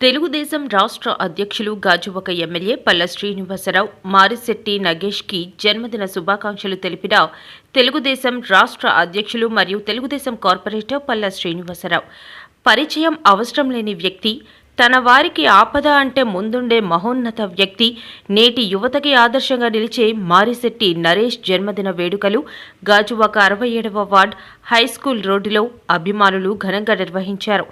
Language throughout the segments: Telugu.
తెలుగుదేశం రాష్ట్ర అధ్యక్షులు గాజువక ఎమ్మెల్యే పల్ల శ్రీనివాసరావు మారిశెట్టి నగేష్కి జన్మదిన శుభాకాంక్షలు తెలిపిన తెలుగుదేశం రాష్ట్ర అధ్యక్షులు మరియు తెలుగుదేశం కార్పొరేటర్ పల్ల శ్రీనివాసరావు. పరిచయం అవసరం లేని వ్యక్తి తన వారికి ఆపద అంటే ముందుండే మహోన్నత వ్యక్తి నేటి యువతకి ఆదర్శంగా నిలిచే మారిశెట్టి నరేష్ జన్మదిన వేడుకలు గాజువాక అరవై ఏడవ వార్డ్ హైస్కూల్ రోడ్డులో అభిమానులు ఘనంగా నిర్వహించారు.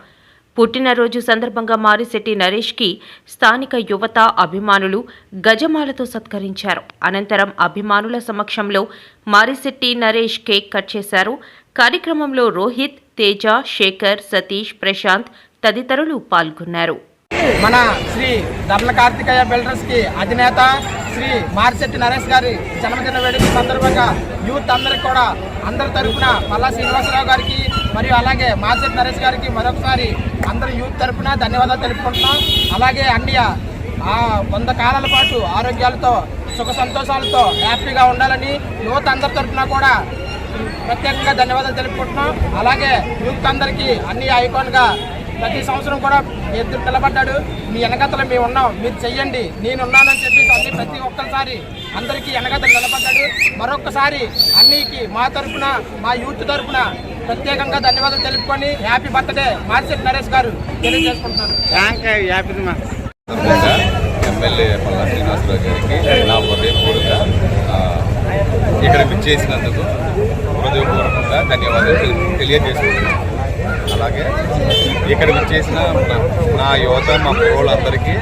పుట్టినరోజు సందర్భంగా మారిశెట్టి నరేష్కి స్థానిక యువత అభిమానులు గజమాలతో సత్కరించారు. అనంతరం అభిమానుల సమక్షంలో మారిశెట్టి నరేష్ కేక్ కట్ చేశారు. కార్యక్రమంలో రోహిత్ తేజ శేఖర్ సతీష్ ప్రశాంత్ తదితరులు పాల్గొన్నారు. మన శ్రీ ధర్ల కార్తికేయ బిల్డర్స్కి అధినేత శ్రీ మార్చెట్టి నరేష్ గారి జన్మదిన వేడుక సందర్భంగా యూత్ అందరికి కూడా అందరి తరపున పల్లా శ్రీనివాసరావు గారికి మరియు అలాగే మాసెట్ నరేష్ గారికి మరొకసారి అందరి యూత్ తరపున ధన్యవాదాలు తెలుపుకుంటున్నాం. అలాగే అన్ని ఆ వంద కాలాల పాటు ఆరోగ్యాలతో సుఖ సంతోషాలతో హ్యాపీగా ఉండాలని యువత అందరి తరఫున కూడా ప్రత్యేకంగా ధన్యవాదాలు తెలుపుకుంటున్నాం. అలాగే యూత్ అందరికీ అన్ని ఐకాన్గా ప్రతి సంవత్సరం కూడా ఎదురు నిలబడ్డాడు. మీ వెనకతలు మేము ఉన్నాం మీరు చెయ్యండి నేనున్నానని చెప్పేసి అన్ని ప్రతి ఒక్కసారి అందరికీ వెనకతలు నిలబడ్డాడు. మరొక్కసారి అన్నికి మా తరపున మా యూత్ తరపున ప్రత్యేకంగా ధన్యవాదాలు తెలుపుకొని హ్యాపీ బర్త్డే మార్చెట్ నరేష్ గారు. తెలియజేసుకుంటున్నాను. సందర్భంగా ఎమ్మెల్యే పల్లా శ్రీనివాసరావు గారికి నా హృదయపూర్వక ఆ, ఇక్కడ విచ్చేసినందుకు హృదయపూర్వకంగా ధన్యవాదాలు తెలి- తెలియజేసుకుంటున్నాను. అలాగే ఇక్కడ విచ్చేసిన నా- నా యువత మా కుర్రోళ్ళందరికీ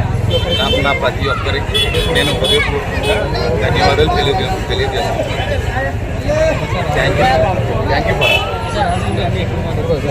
నా నా ప్రతి ఒక్కరికి నేను హృదయపూర్వకంగా ధన్యవాదాలు తెలియజే తెలియజేసుకుంటున్నాను. Thank you thank you for 在儿童乐园内疯狂的。